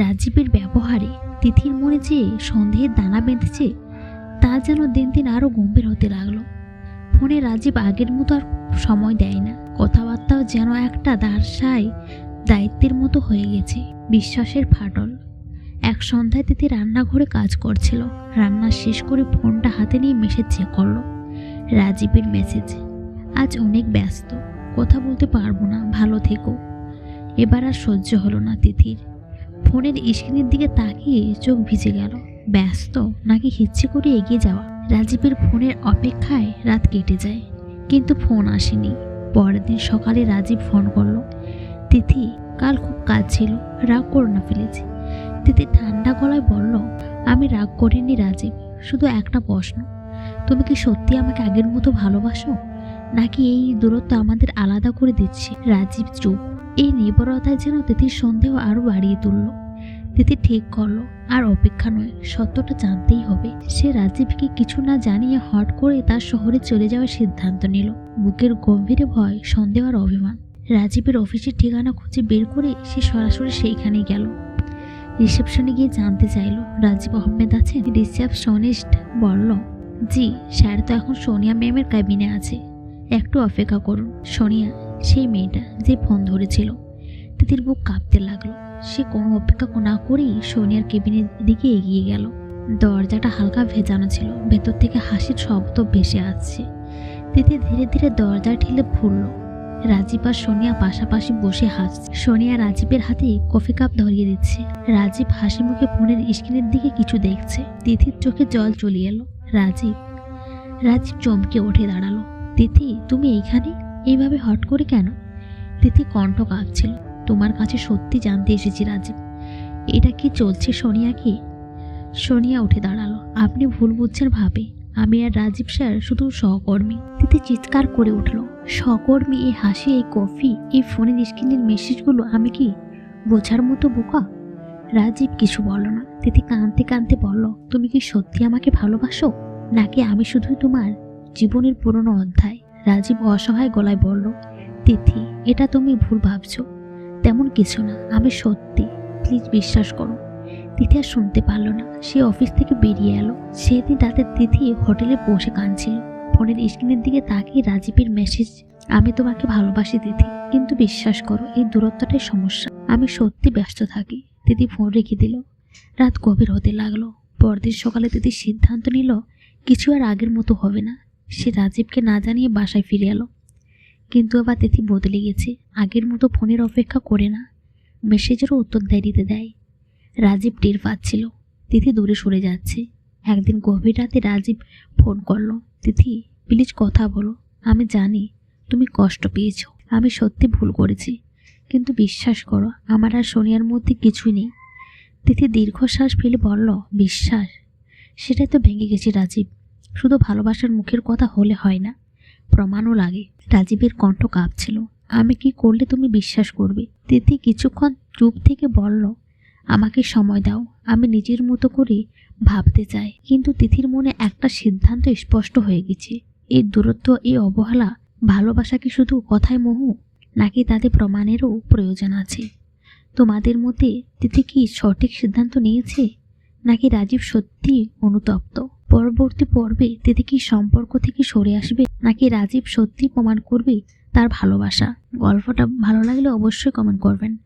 রাজীবের ব্যবহারে তিথির মনে যে সন্দেহের দানা বেঁধেছে, তা যেন দিন দিন আরও গম্ভীর হতে লাগল। ফোনে রাজীব আগের মতো আর সময় দেয় না। কথাবার্তাও যেন একটা দার্শায় দায়িত্বের মতো হয়ে গেছে, বিশ্বাসের ফাটল। এক সন্ধ্যায় তিথি রান্নাঘরে কাজ করছিল। রান্না শেষ করে ফোনটা হাতে নিয়ে মেসেজ চেক করল। রাজীবের মেসেজ, আজ অনেক ব্যস্ত, কথা বলতে পারব না, ভালো থেকো। এবার আর সহ্য হলো না তিথির। ফোনের স্ক্রিনের দিকে তাকিয়ে চোখ ভিজে গেল। ব্যস্ত নাকি হিচ্ছে করে এগিয়ে যাওয়া। রাজীবের ফোনের অপেক্ষায় রাত কেটে যায়, কিন্তু ফোন আসেনি। পরের দিন সকালে রাজীব ফোন করল। তিথি, কাল খুব কাজ ছিল, রাগ করো না ফেলেছি তিথি ঠান্ডা গলায় বলল, আমি রাগ করিনি রাজীব, শুধু একটা প্রশ্ন। তুমি কি সত্যি আমাকে আগের মতো ভালোবাসো? নাকি এই দূরত্ব আমাদের আলাদা করে দিচ্ছে? রাজীব চুপ। এই নির্ভরতায় যেন তিথির সন্দেহ আরও বাড়িয়ে তুলল। তিথি ঠিক করল। আর অপেক্ষা নয়, সত্যটা জানতেই হবে। সে রাজীবকে কিছু না জানিয়ে হট করে তার শহরে চলে যাওয়ার সিদ্ধান্ত নিল। বুকের গম্ভীরে ভয়, সন্দেহ আর অভিমান। রাজীবের অফিসের ঠিকানা খুঁজে বের করে সে সরাসরি সেইখানে গেল। রিসেপশনে গিয়ে জানতে চাইলো, রাজীব আহমেদ আছেন? রিসেপশনিস্ট বলল, জি, স্যার, তো এখন সোনিয়া ম্যামের ক্যাবিনে আছে। একটু অপেক্ষা করুন। সোনিয়া, সেই মেয়েটা যে ফোন ধরেছিল, তিতির বুক কাঁপতে লাগল। সে কোনো অপেক্ষা না করেই সোনিয়ার কেবিনের দিকে এগিয়ে গেল। দরজাটা হালকা ভেজানো ছিল, ভেতর থেকে হাসির শব্দ ভেসে আসছে। তিতি ধীরে ধীরে দরজা ঠেলে ফুলল রাজীব আর সোনিয়া পাশাপাশি বসে হাসছে। সোনিয়া রাজীবের হাতে কফি কাপ ধরিয়ে দিচ্ছে। রাজীব হাসি মুখে ফোনের স্ক্রিনের দিকে কিছু দেখছে। তিথির চোখে জল চলে এলো। রাজীব রাজীব চমকে উঠে দাঁড়াল। তিথি, তুমি এইখানে? এইভাবে হট করে কেন? তিথি কণ্ঠ কাঁপছিল। তোমার কাছে সত্যি জানতে এসেছি রাজীব। এটা কি চলছে সোনিয়া কি? সোনিয়া উঠে দাঁড়াল। আপনি ভুল বুঝছেন ভাবে। আমি আর রাজীব স্যার শুধু সহকর্মী। তিথি চিৎকার করে উঠল। সহকর্মী, এই হাসি, এই কফি, এই ফোনের স্ক্রিনের মেসেজগুলো আমি কি বোঝার মতো বোকা? রাজীব কিছু বলল না। তিথি কাঁদতে কাঁদতে বলল, তুমি কি সত্যি আমাকে ভালোবাসো? নাকি আমি শুধুই তোমার জীবনের পুরনো অধ্যায়? রাজীব অসহায় গলায় বলল, তিথি, এটা তুমি ভুল ভাবছ। তেমন কিছু না। আমি সত্যি প্লিজ বিশ্বাস করো। তিথি আর শুনতে পারল না। সে অফিস থেকে বেরিয়ে এলো। সেদিন রাতে তিথি হোটেলে বসে কাঁদছিল। ফোনের স্ক্রিনের দিকে তাকিয়ে রাজীবের মেসেজ আমি তোমাকে ভালোবাসি তিথি, কিন্তু বিশ্বাস করো, এই দূরত্বটাই সমস্যা। আমি সত্যি ব্যস্ত থাকি। দিদি ফোন রেখে দিল। রাত গভীর হতে লাগল। পরদিন সকালে দিদি সিদ্ধান্ত নিল, কিছু আর আগের মতো হবে না। সে রাজীবকে না জানিয়ে বাসায় ফিরে এলো। কিন্তু আবার তিথি বদলে গেছে। আগের মতো ফোনের অপেক্ষা করে না। মেসেজেরও উত্তর দেরিতে দেয়। রাজীব টের পাচ্ছিল। তিথি দূরে সরে যাচ্ছে। একদিন গভীর রাতে রাজীব ফোন করল, তিথি, প্লিজ কথা বলো। আমি জানি তুমি কষ্ট পেয়েছ। আমি সত্যি ভুল করেছি। কিন্তু বিশ্বাস করো, আমার আর সোনিয়ার মধ্যে কিছুই নেই। তিথি দীর্ঘশ্বাস ফেলে বলল, বিশ্বাস? সেটাই তো ভেঙে গেছে রাজীব। শুধু ভালোবাসার মুখের কথা হলে হয় না। প্রমাণও লাগে। রাজীবের কণ্ঠ কাঁপছিল। আমি কি করলে তুমি বিশ্বাস করবে? তিথি, কিছুক্ষণ চুপ থেকে বলল, আমাকে সময় দাও, আমি নিজের মতো করে ভাবতে চাই কিন্তু তিথির মনে একটা সিদ্ধান্ত স্পষ্ট হয়ে গেছে। এই দূরত্ব এই অবহেলা, ভালোবাসা কি শুধু কথায় মোহ, নাকি তাতে প্রমাণেরও প্রয়োজন আছে? তোমাদের মতে তিথি কি সঠিক সিদ্ধান্ত নিয়েছে, নাকি রাজীব সত্যি অনুতপ্ত? পরবর্তী পর্বে দিদি কি সম্পর্ক থেকে সরে আসবে নাকি রাজীব সত্যি প্রমাণ করবে তার ভালোবাসা? গল্পটা ভালো লাগলে অবশ্যই কমেন্ট করবেন।